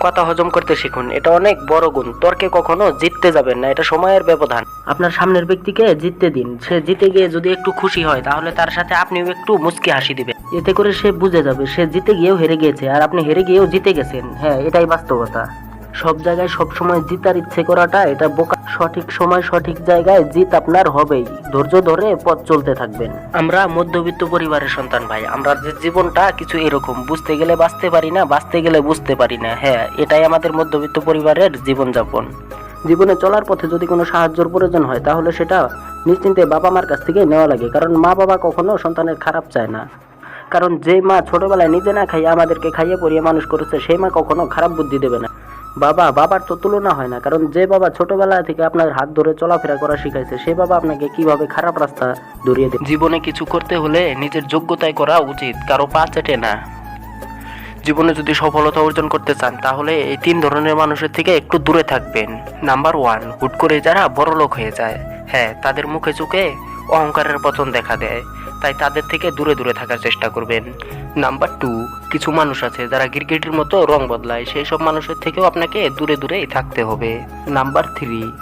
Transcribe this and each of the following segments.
কথা হজম করতে শিখুন। এটা অনেক বড় গুণ। তর্কে কখনো জিততে যাবেন না। এটা সময়ের ব্যবধান। আপনার সামনের ব্যক্তিকে জিততে দিন। সে জিতে গিয়ে যদি একটু খুশি হয়, তাহলে তার সাথে আপনিও একটু মুচকি হাসি দিবেন। এতে করে সে বুঝে যাবে, সে জিতে গিয়েও হেরে গিয়েছে আর আপনি হেরে গিয়েও জিতে গেছেন। হ্যাঁ এটাই বাস্তবতা। সব জায়গায় সবসময় জিতার ইচ্ছে করাটা, এটা বোকা সঠিক সময় সঠিক জায়গায় জিত আপনার হবেই। ধৈর্য ধরে পথ চলতে থাকবেন। আমরা মধ্যবিত্ত পরিবারের সন্তান ভাই আমরা যে জীবনটা কিছু এরকম বুঝতে গেলে বাঁচতে পারি না বাঁচতে গেলে বুঝতে পারি না। হ্যাঁ এটাই আমাদের মধ্যবিত্ত পরিবারের জীবনযাপন। জীবনে চলার পথে যদি কোনো সাহায্যের প্রয়োজন হয় তাহলে সেটা নিশ্চিন্তে বাবা মার কাছ থেকে নেওয়া লাগে। কারণ মা বাবা কখনো সন্তানের খারাপ চায় না। কারণ যে মা ছোটবেলায় নিজে না খাইয়ে আমাদেরকে খাইয়ে পরিয়ে মানুষ করেছে, সেই মা কখনো খারাপ বুদ্ধি দেবে না। বাবা, বাবার তো তুলনা হয় না, কারণ যে বাবা ছোটবেলা থেকে আপনার হাত ধরে চলাফেরা করা শিখাইছে সেই বাবা আপনাকে কীভাবে খারাপ রাস্তা ধরিয়ে দেবে? জীবনে কিছু করতে হলে নিজের যোগ্যতায় করা উচিত, কারও পা চেটে না। জীবনে যদি সফলতা অর্জন করতে চান, তাহলে এই তিন ধরনের মানুষের থেকে একটু দূরে থাকবেন। নাম্বার ওয়ান, হুট করে যারা বড়লোক হয়ে যায়। হ্যাঁ তাদের মুখে চোখে অহংকারের পতন দেখা দেয়। তাই তাদের থেকে দূরে দূরে থাকার চেষ্টা করবেন। নাম্বার টু কিছু মানুষ আছে যারা গিরগিটির মতো রং বদলায়। সেই সব মানুষের থেকেও আপনাকে দূরে দূরেই থাকতে হবে। নাম্বার থ্রি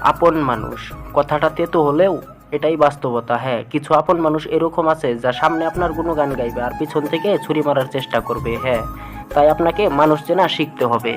আপন মানুষ। কথাটা তেতো হলেও এটাই বাস্তবতা। হ্যাঁ কিছু আপন মানুষ এরকম আছে যা সামনে আপনার কোনো গান গাইবে আর পিছন থেকে ছুরি মারার চেষ্টা করবে। হ্যাঁ তাই আপনাকে মানুষ চেনা শিখতে হবে।